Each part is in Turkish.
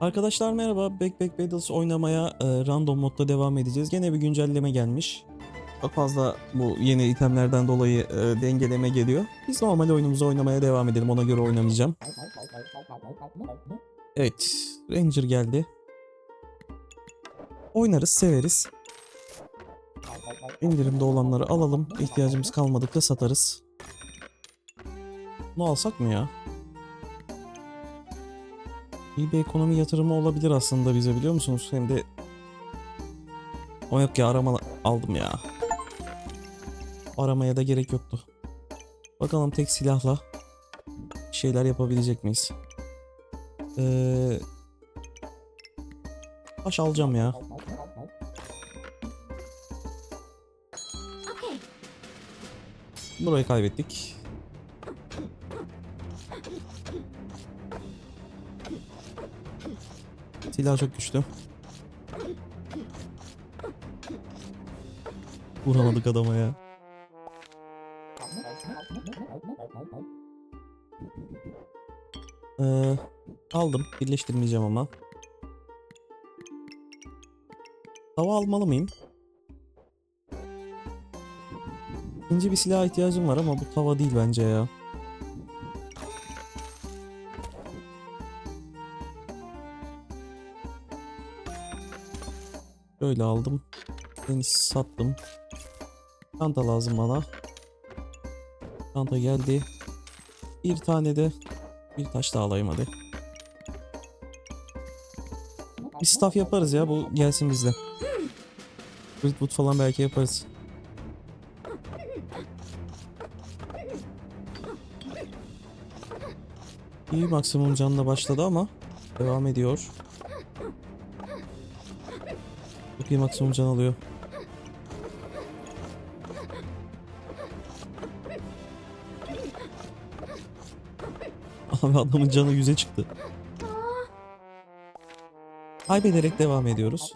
Arkadaşlar merhaba. Backpack Battles oynamaya e, random modda devam edeceğiz. Gene bir güncelleme gelmiş. Çok fazla bu yeni itemlerden dolayı e, dengeleme geliyor. Biz normal oyunumuzu oynamaya devam edelim. Ona göre oynamayacağım. Evet. Ranger geldi. Oynarız, severiz. İndirimde olanları alalım. İhtiyacımız kalmadıkça satarız. Bunu alsak mı ya? İyi bir ekonomi yatırımı olabilir aslında bize biliyor musunuz? Hem de o yok ya arama aldım ya. Aramaya da gerek yoktu. Bakalım tek silahla şeyler yapabilecek miyiz? Ee, taş alacağım ya. Burayı kaybettik. Silah çok güçlü. Vuramadık adama ya. Ee, aldım. Birleştirmeyeceğim ama. Tava almalı mıyım? İkinci bir silaha ihtiyacım var ama bu tava değil bence ya. Böyle aldım. Beni sattım. Çanta lazım bana. Çanta geldi. Bir tane de bir taş daha alayım hadi. Bir staff yaparız ya bu gelsin bizde. Fleetwood falan belki yaparız. İyi maksimum canla başladı ama devam ediyor. İyi maksimum can alıyor. Abi adamın canı yüze çıktı. Kaybederek devam ediyoruz.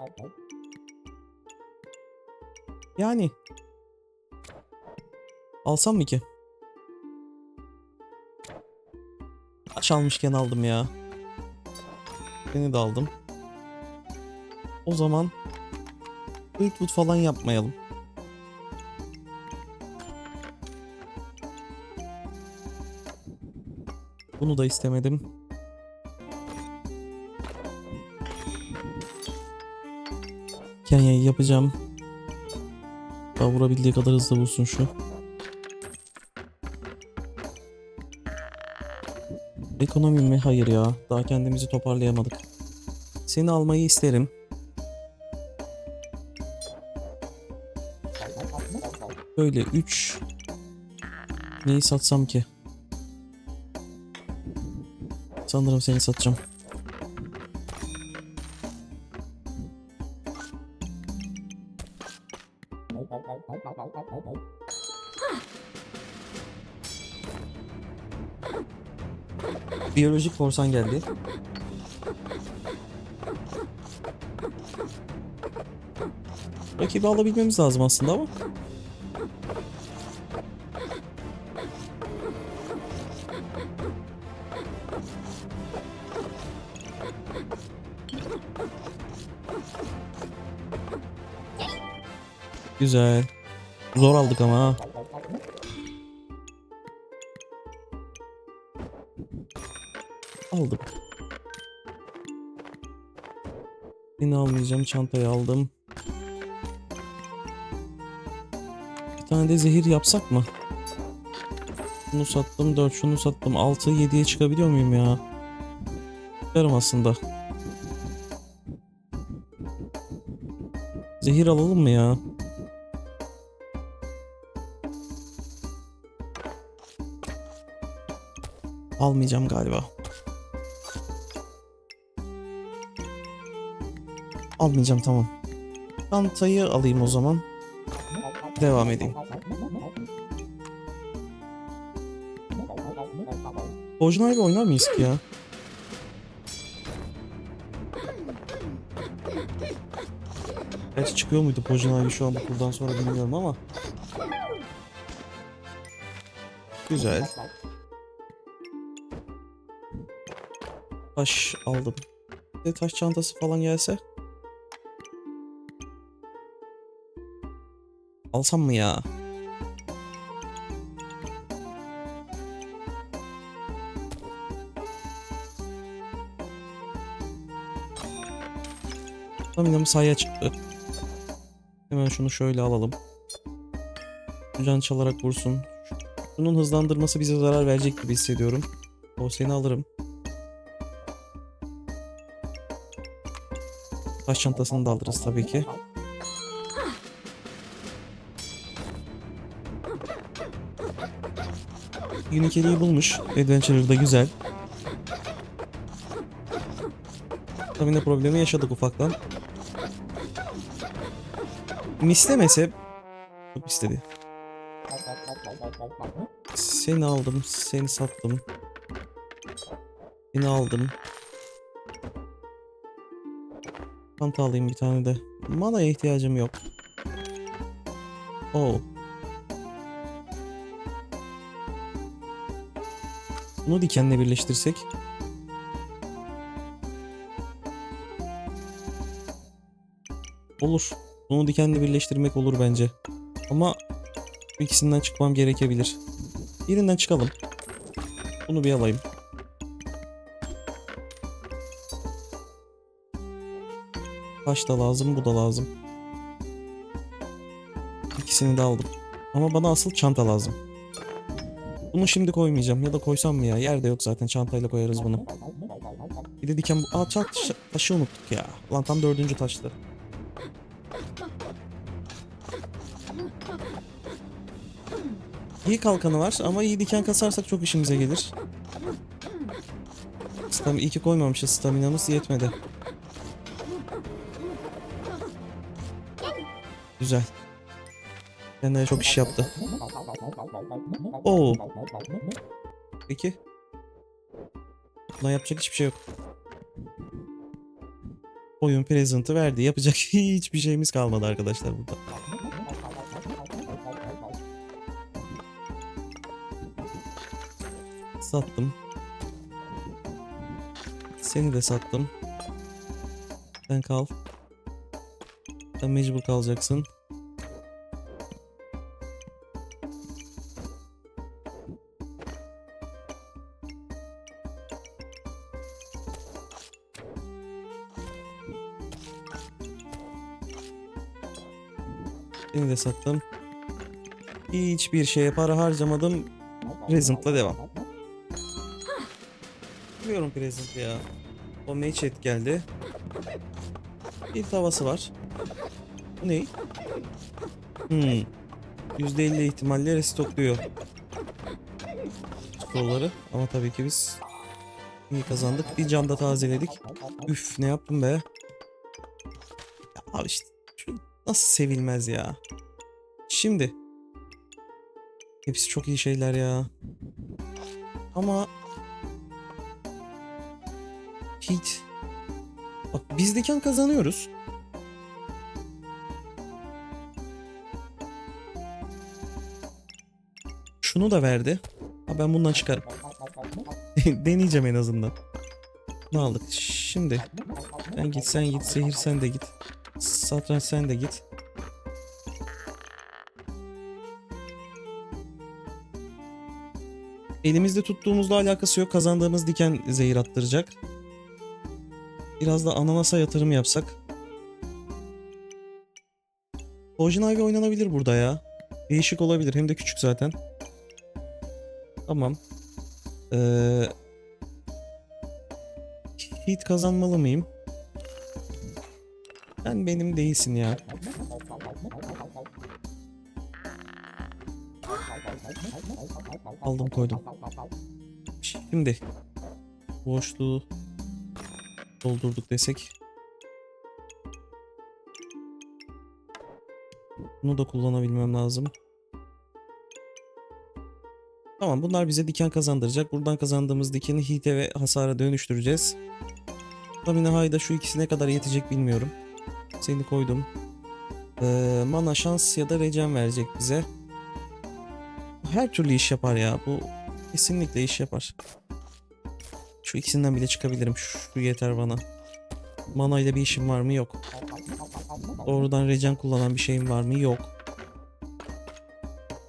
Yani. Alsam mı ki? Taş almışken aldım ya. Seni de aldım. O zaman Fleetwood falan yapmayalım. Bunu da istemedim. Kenya'yı yapacağım. Daha vurabildiği kadar hızlı vursun şu. Ekonomi mi? Hayır ya. Daha kendimizi toparlayamadık. Seni almayı isterim. Böyle 3 Neyi satsam ki? Sanırım seni satacağım. Biyolojik korsan geldi. Rakibi alabilmemiz lazım aslında ama. Güzel. Zor aldık ama ha. Aldım. Yine almayacağım. Çantayı aldım. Bir tane de zehir yapsak mı? Şunu sattım 4, şunu sattım 6, 7'ye çıkabiliyor muyum ya? Çıkarım aslında. Zehir alalım mı ya? Almayacağım galiba. Almayacağım tamam. Çantayı alayım o zaman. Devam edeyim. Orijinal bir oynar mıyız ki ya? Gerçi çıkıyor muydu Pojinavi şu an bu turdan sonra bilmiyorum ama. Güzel. Taş aldım. Bir taş çantası falan gelse. Alsam mı ya? Staminam sayıya çıktı. Hemen şunu şöyle alalım. Can çalarak vursun. Bunun hızlandırması bize zarar verecek gibi hissediyorum. O seni alırım. Taş çantasını da alırız tabii ki. Unique'liği bulmuş. Adventurer'da güzel. Stamina problemi yaşadık ufaktan. Mislemese çok istedi. Seni aldım, seni sattım. Seni aldım. Çanta alayım bir tane de. Mana'ya ihtiyacım yok. Oo. Bunu dikenle birleştirsek. Olur. Bunu dikenle birleştirmek olur bence. Ama ikisinden çıkmam gerekebilir. Birinden çıkalım. Bunu bir alayım. Taş da lazım, bu da lazım. İkisini de aldım. Ama bana asıl çanta lazım. Bunu şimdi koymayacağım ya da koysam mı ya? Yerde yok zaten çantayla koyarız bunu. Bir de diken... Aa çat, taşı unuttuk ya. Lan tam dördüncü taştı. İyi kalkanı var ama iyi diken kasarsak çok işimize gelir. Stam iyi ki koymamışız. Staminamız yetmedi. Güzel. Kendine çok iş yaptı. Oo. Peki. Buna yapacak hiçbir şey yok. Oyun present'ı verdi. Yapacak hiçbir şeyimiz kalmadı arkadaşlar burada. Sattım. Seni de sattım. Sen kal. Sen mecbur kalacaksın. Seni de sattım. Hiçbir şeye para harcamadım. Present'la devam. Biliyorum present ya. O mage geldi. Bir tavası var. Bu ne? Hmm. %50 ihtimalle restokluyor. Skorları. Ama tabii ki biz iyi kazandık. Bir can da tazeledik. Üf ne yaptım be. Ya abi işte şu nasıl sevilmez ya. Şimdi. Hepsi çok iyi şeyler ya. Ama Heat. Bak biz diken kazanıyoruz. Şunu da verdi. Ha ben bundan çıkarım. Deneyeceğim en azından. Ne aldık? Şimdi. Sen git sen git. Zehir sen de git. Satranç sen de git. Elimizde tuttuğumuzla alakası yok. Kazandığımız diken zehir attıracak. Biraz da ananasa yatırım yapsak. Poison oynanabilir burada ya. Değişik olabilir. Hem de küçük zaten. Tamam. Ee, Heat kazanmalı mıyım? Sen benim değilsin ya. Aldım koydum. Şimdi boşluğu doldurduk desek. Bunu da kullanabilmem lazım. Tamam bunlar bize diken kazandıracak. Buradan kazandığımız dikeni hite ve hasara dönüştüreceğiz. Tabii hayda şu ikisi ne kadar yetecek bilmiyorum. Seni koydum. Ee, mana şans ya da regen verecek bize. Her türlü iş yapar ya. Bu kesinlikle iş yapar. Şu ikisinden bile çıkabilirim. Şu yeter bana. Mana ile bir işim var mı? Yok. Doğrudan regen kullanan bir şeyim var mı? Yok.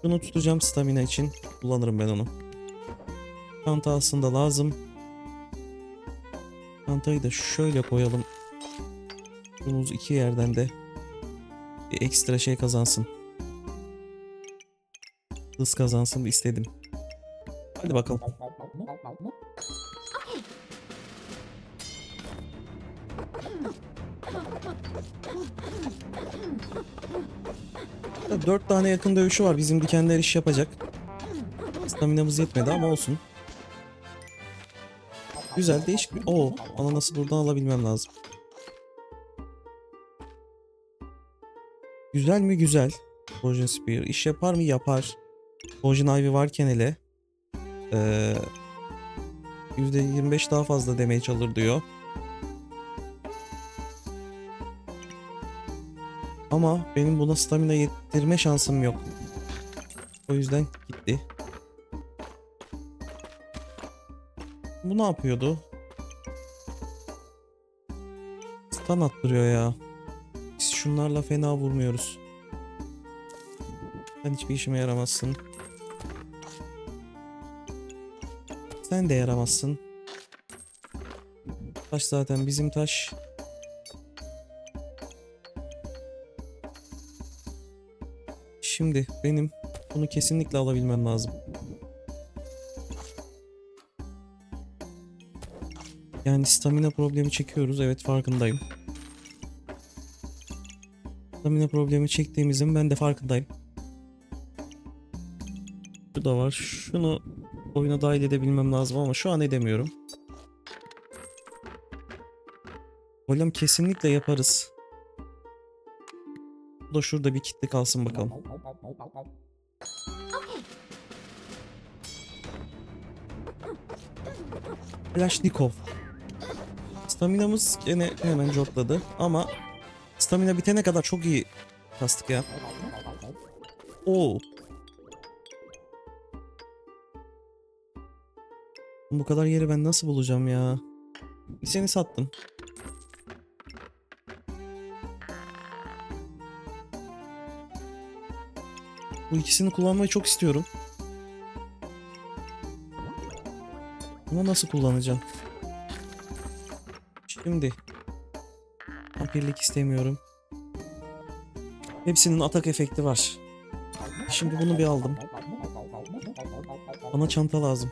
Şunu tutacağım stamina için. Kullanırım ben onu. Çanta aslında lazım. Çantayı da şöyle koyalım. Bunuz iki yerden de bir ekstra şey kazansın. Hız kazansın istedim. Hadi bakalım. Dört tane yakın dövüşü var. Bizim dikenler iş yapacak. Staminamız yetmedi ama olsun. Güzel değişik bir... Oo, ananası buradan alabilmem lazım. Güzel mi? Güzel. Poison Spear. İş yapar mı? Yapar. Poison Ivy varken hele. Ee, %25 daha fazla damage alır diyor. Ama benim buna stamina yettirme şansım yok. O yüzden gitti. Bu ne yapıyordu? Stun attırıyor ya. Biz şunlarla fena vurmuyoruz. Sen hiçbir işime yaramazsın. Sen de yaramazsın. Taş zaten bizim taş. Şimdi benim bunu kesinlikle alabilmem lazım. Yani stamina problemi çekiyoruz. Evet farkındayım. Stamina problemi çektiğimizin ben de farkındayım. Şu da var. Şunu oyuna dahil edebilmem lazım ama şu an edemiyorum. Golem kesinlikle yaparız. Bu da şurada bir kitle kalsın bakalım. Kalashnikov. Staminamız gene hemen cortladı ama stamina bitene kadar çok iyi kastık ya. Oo. Bu kadar yeri ben nasıl bulacağım ya? Seni sattım. Bu ikisini kullanmayı çok istiyorum. Ama nasıl kullanacağım? Şimdi vampirlik istemiyorum. Hepsinin atak efekti var. Şimdi bunu bir aldım. Bana çanta lazım.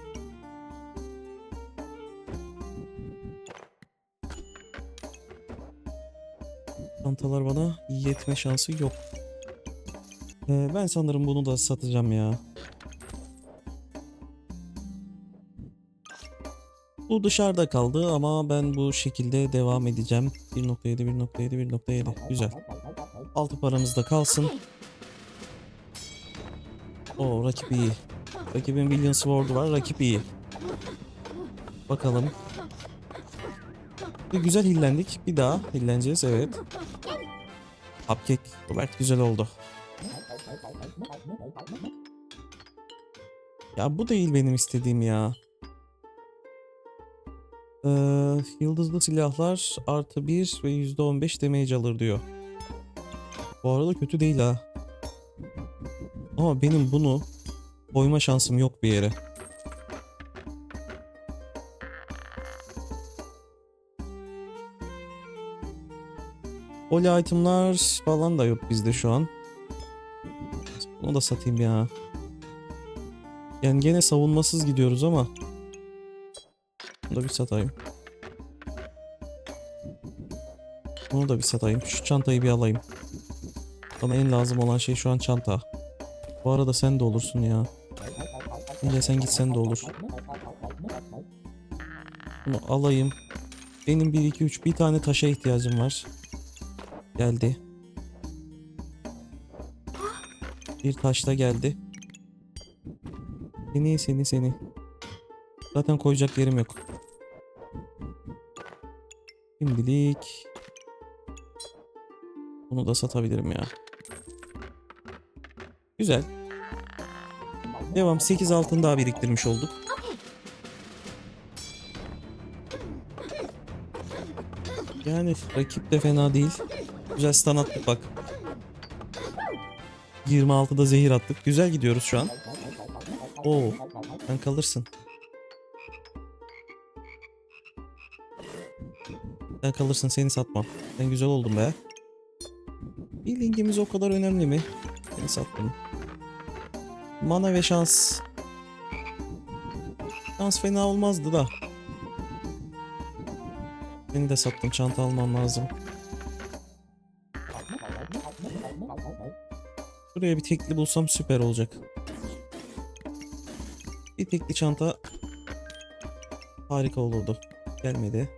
Çantalar bana yetme şansı yok. Ee, ben sanırım bunu da satacağım ya. Bu dışarıda kaldı ama ben bu şekilde devam edeceğim. 1.7 1.7 1.7 güzel. Altı paramız da kalsın. O rakip iyi. Rakibin Billion Sword'u var. Rakip iyi. Bakalım. Bir güzel hillendik. Bir daha hilleneceğiz evet. Cupcake Robert güzel oldu. Ya bu değil benim istediğim ya. Yıldızlı silahlar artı 1 ve %15 damage alır diyor. Bu arada kötü değil ha. Ama benim bunu koyma şansım yok bir yere. Holy itemlar falan da yok bizde şu an. Bunu da satayım ya. Yani gene savunmasız gidiyoruz ama. Bunu da bir satayım. Bunu da bir satayım. Şu çantayı bir alayım. Bana en lazım olan şey şu an çanta. Bu arada sen de olursun ya. Yine sen gitsen de olur. Bunu alayım. Benim 1 2 3 bir tane taşa ihtiyacım var. Geldi. Bir taş da geldi. Seni seni seni. Zaten koyacak yerim yok. Şimdilik bunu da satabilirim ya. Güzel. Devam 8 altın daha biriktirmiş olduk. Yani rakip de fena değil. Güzel stun attık bak. 26'da zehir attık. Güzel gidiyoruz şu an. Oo, sen kalırsın. Sen kalırsın seni satmam. Sen güzel oldun be. Healing'imiz o kadar önemli mi? Seni sattım. Mana ve şans. Şans fena olmazdı da. Beni de sattım. Çanta almam lazım. Buraya bir tekli bulsam süper olacak. Bir tekli çanta harika olurdu. Gelmedi.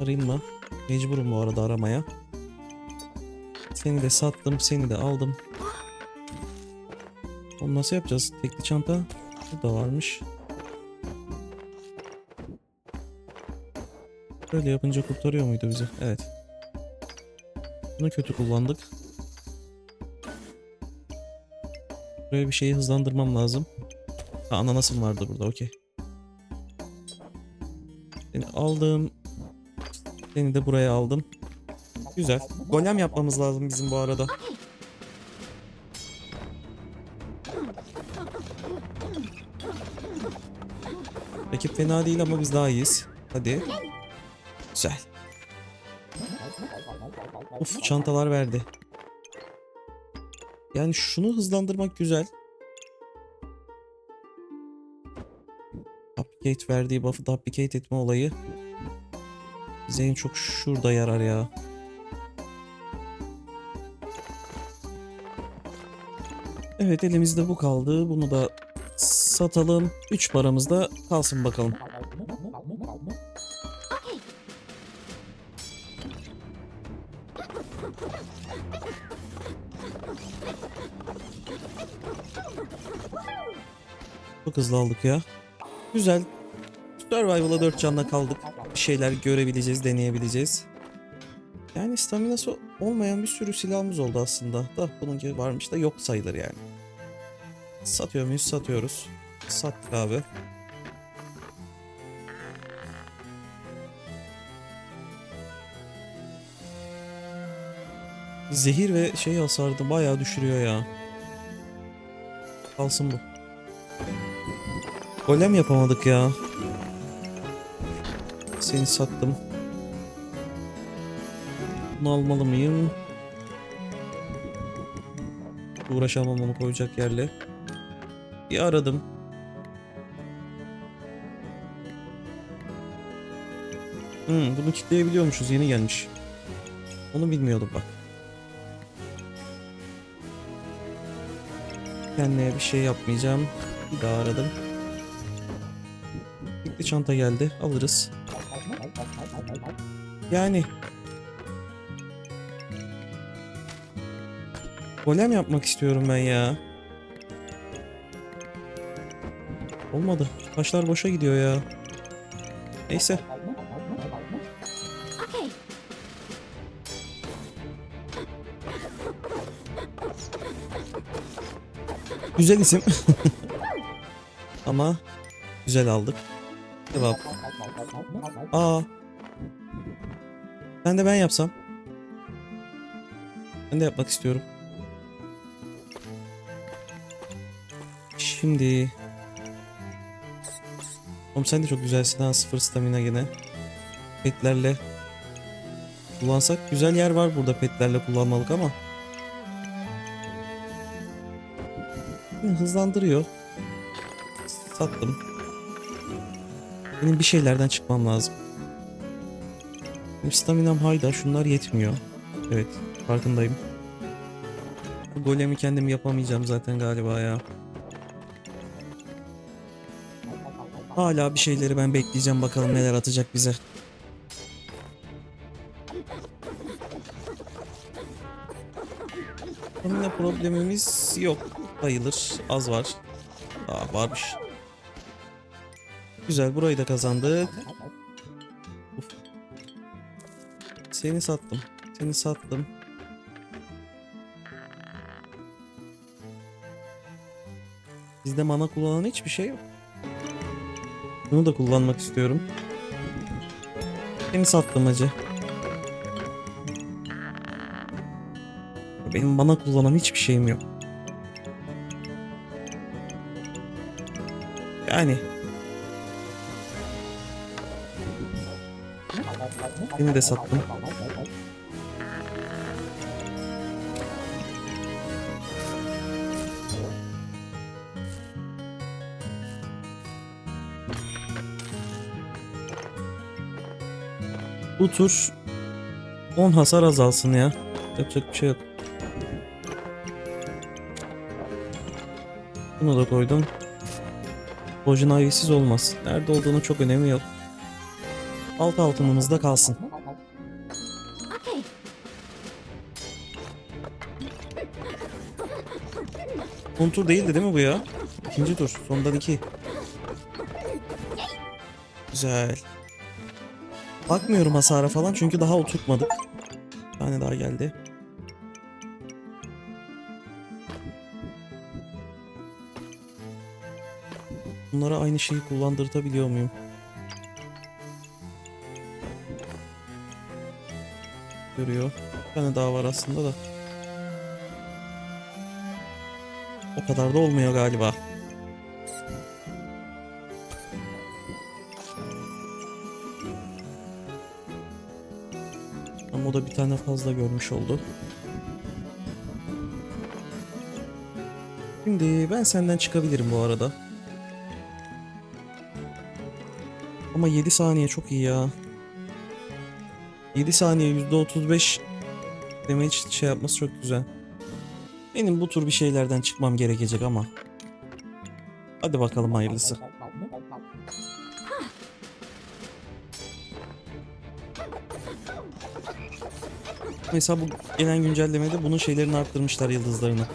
Arayayım mı? Mecburum bu arada aramaya. Seni de sattım, seni de aldım. Onu nasıl yapacağız? Tekli çanta burada varmış. Böyle yapınca kurtarıyor muydu bizi? Evet. Bunu kötü kullandık. Buraya bir şeyi hızlandırmam lazım. Ha, ananasım vardı burada okey. Seni aldım. Seni de buraya aldım. Güzel. Golem yapmamız lazım bizim bu arada. Rakip fena değil ama biz daha iyiyiz. Hadi. Güzel. Uf çantalar verdi. Yani şunu hızlandırmak güzel. Duplicate verdiği buff'ı duplicate etme olayı bize en çok şurada yarar ya. Evet elimizde bu kaldı. Bunu da satalım. 3 paramız da kalsın bakalım. Çok hızlı aldık ya. Güzel. Survival'a 4 canla kaldık. Bir şeyler görebileceğiz, deneyebileceğiz. Yani staminası olmayan bir sürü silahımız oldu aslında. Da bununki varmış da yok sayılır yani. Satıyor muyuz? Satıyoruz. Sattık abi. Zehir ve şey hasardı bayağı düşürüyor ya. Kalsın bu. Golem yapamadık ya. Seni sattım. Bunu almalı mıyım? Uğraşamam onu koyacak yerle. Bir aradım. Hmm, bunu kitleyebiliyormuşuz. Yeni gelmiş. Onu bilmiyordum bak. Kendine bir şey yapmayacağım. Bir daha aradım. Bir çanta geldi. Alırız. Yani Golem yapmak istiyorum ben ya. Olmadı. Taşlar boşa gidiyor ya. Neyse. Güzel isim. Ama güzel aldık. Cevap. Aa. Ben de ben yapsam. Ben de yapmak istiyorum. Şimdi. Oğlum sen de çok güzelsin ha sıfır stamina gene. Petlerle kullansak güzel yer var burada petlerle kullanmalık ama. Hı, Hızlandırıyor. Sattım. Benim bir şeylerden çıkmam lazım. Benim staminam hayda şunlar yetmiyor. Evet farkındayım. Bu golemi kendim yapamayacağım zaten galiba ya. Hala bir şeyleri ben bekleyeceğim bakalım neler atacak bize. Stamina problemimiz yok. Sayılır. Az var. Aa varmış. Güzel burayı da kazandık. Uf. Seni sattım. Seni sattım. Bizde mana kullanan hiçbir şey yok. Bunu da kullanmak istiyorum. Seni sattım acı. Benim bana kullanan hiçbir şeyim yok. Yani. Seni de sattım. Bu tur 10 hasar azalsın ya. Yapacak bir şey yok. Bunu da koydum. Bojin ayvisiz olmaz. Nerede olduğunu çok önemi yok. Alt altınımızda kalsın. Son tur değildi değil mi bu ya? İkinci tur. Sondan iki. Güzel. Bakmıyorum hasara falan çünkü daha oturtmadık. Bir tane daha geldi. Bunlara aynı şeyi kullandırtabiliyor muyum? Görüyor. Bir tane daha var aslında da. O kadar da olmuyor galiba. Tane fazla görmüş oldu. Şimdi ben senden çıkabilirim bu arada. Ama 7 saniye çok iyi ya. 7 saniye %35 damage şey yapması çok güzel. Benim bu tur bir şeylerden çıkmam gerekecek ama. Hadi bakalım hayırlısı. Mesela bu gelen güncellemede bunun şeylerini arttırmışlar yıldızlarını.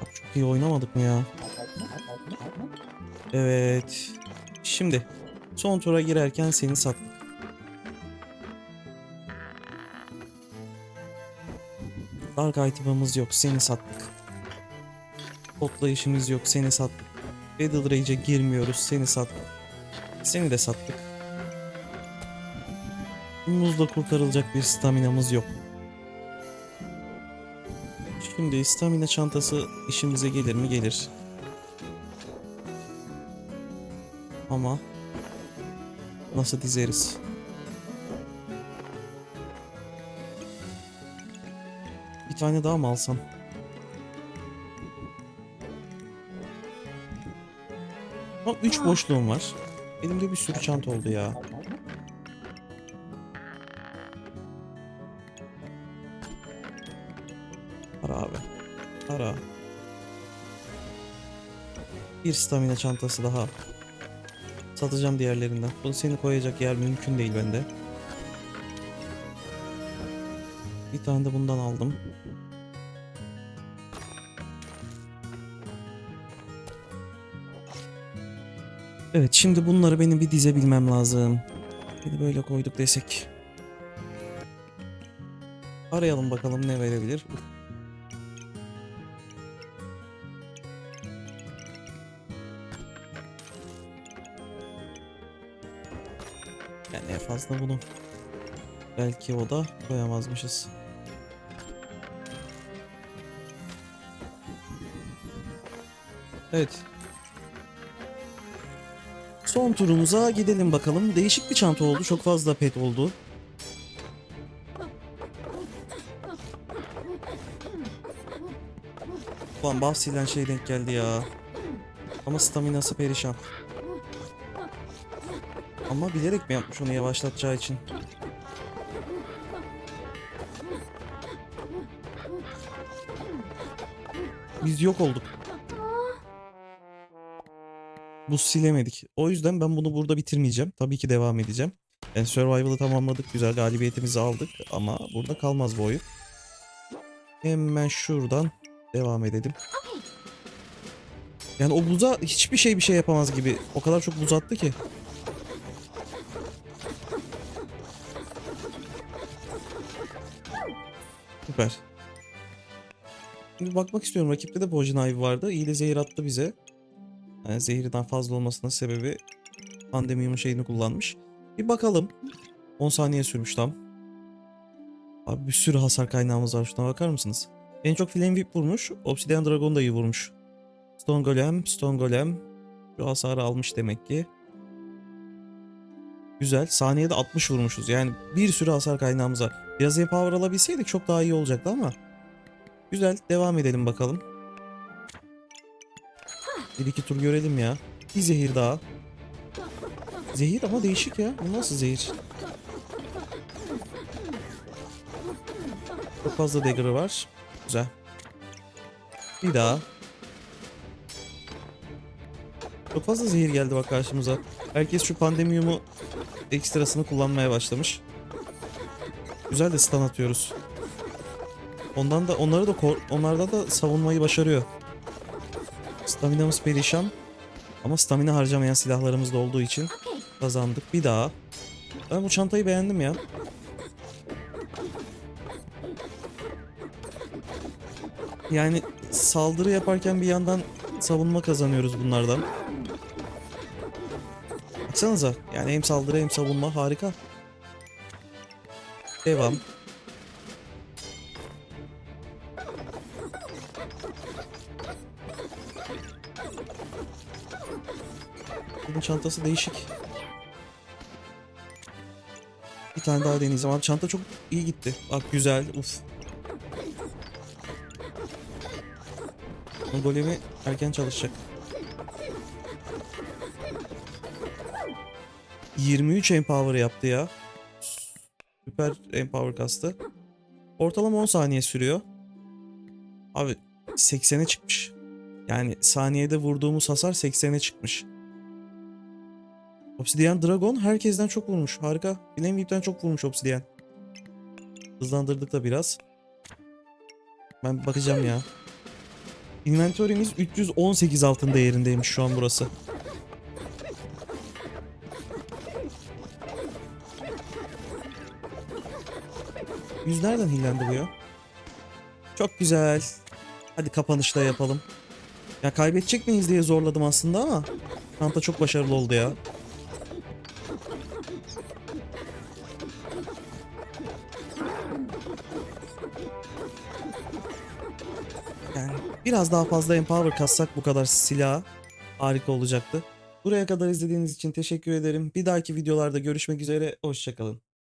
Bak çok iyi oynamadık mı ya? Evet. Şimdi son tura girerken seni sattık. Dark item'ımız yok seni sattık. Toplayışımız yok seni sattık. Battle Rage'e girmiyoruz seni sattık. Seni de sattık. Bununla kurtarılacak bir staminamız yok. Şimdi stamina çantası işimize gelir mi? Gelir. Ama nasıl dizeriz? Bir tane daha mı alsam? Ama 3 boşluğum var. Elimde bir sürü çanta oldu ya. Ara. Bir stamina çantası daha. Satacağım diğerlerinden. Bunu seni koyacak yer mümkün değil bende. Bir tane de bundan aldım. Evet şimdi bunları benim bir dizebilmem lazım. Beni böyle koyduk desek. Arayalım bakalım ne verebilir. Fazla bunu. Belki o da koyamazmışız. Evet. Son turumuza gidelim bakalım. Değişik bir çanta oldu. Çok fazla pet oldu. Ulan buff silen şey denk geldi ya. Ama staminası perişan. Ama bilerek mi yapmış onu yavaşlatacağı için? Biz yok olduk. Bu silemedik. O yüzden ben bunu burada bitirmeyeceğim. Tabii ki devam edeceğim. Yani Survival'ı tamamladık. Güzel galibiyetimizi aldık. Ama burada kalmaz bu oyun. Hemen şuradan devam edelim. Yani o buza hiçbir şey bir şey yapamaz gibi. O kadar çok buz attı ki. Süper. Şimdi bakmak istiyorum. Rakipte de Poison vardı. İyi de zehir attı bize. Yani zehirden fazla olmasının sebebi Pandemiyumun şeyini kullanmış. Bir bakalım. 10 saniye sürmüş tam. Abi bir sürü hasar kaynağımız var. Şuna bakar mısınız? En çok Flame Whip vurmuş. Obsidian Dragon da iyi vurmuş. Stone Golem, Stone Golem. Şu hasarı almış demek ki. Güzel. Saniyede 60 vurmuşuz. Yani bir sürü hasar kaynağımız var. Biraz iyi power alabilseydik çok daha iyi olacaktı ama. Güzel. Devam edelim bakalım. Bir iki tur görelim ya. Bir zehir daha. Zehir ama değişik ya. Bu nasıl zehir? Çok fazla dagger'ı var. Güzel. Bir daha. Çok fazla zehir geldi bak karşımıza. Herkes şu pandemiyumu ekstrasını kullanmaya başlamış. Güzel de stun atıyoruz. Ondan da onları da onlardan da savunmayı başarıyor. Staminamız perişan. Ama stamina harcamayan silahlarımız da olduğu için kazandık. Bir daha. Ben bu çantayı beğendim ya. Yani saldırı yaparken bir yandan savunma kazanıyoruz bunlardan. Baksanıza. Yani hem saldırı hem savunma harika. Devam. Bunun çantası değişik. Bir tane daha deneyeceğim. Abi çanta çok iyi gitti. Bak güzel. Uf. Bu golemi erken çalışacak. 23 empower yaptı ya. Süper empower kastı. Ortalama 10 saniye sürüyor. Abi 80'e çıkmış. Yani saniyede vurduğumuz hasar 80'e çıkmış. Obsidian Dragon herkesten çok vurmuş. Harika. Flame Whip'ten çok vurmuş Obsidian. Hızlandırdık da biraz. Ben bakacağım ya. Inventory'miz 318 altın değerindeymiş şu an burası. Yüz nereden hillendi bu ya? Çok güzel. Hadi kapanışta yapalım. Ya kaybedecek miyiz diye zorladım aslında ama Kanta çok başarılı oldu ya. Yani biraz daha fazla empower kassak bu kadar silah harika olacaktı. Buraya kadar izlediğiniz için teşekkür ederim. Bir dahaki videolarda görüşmek üzere. Hoşçakalın.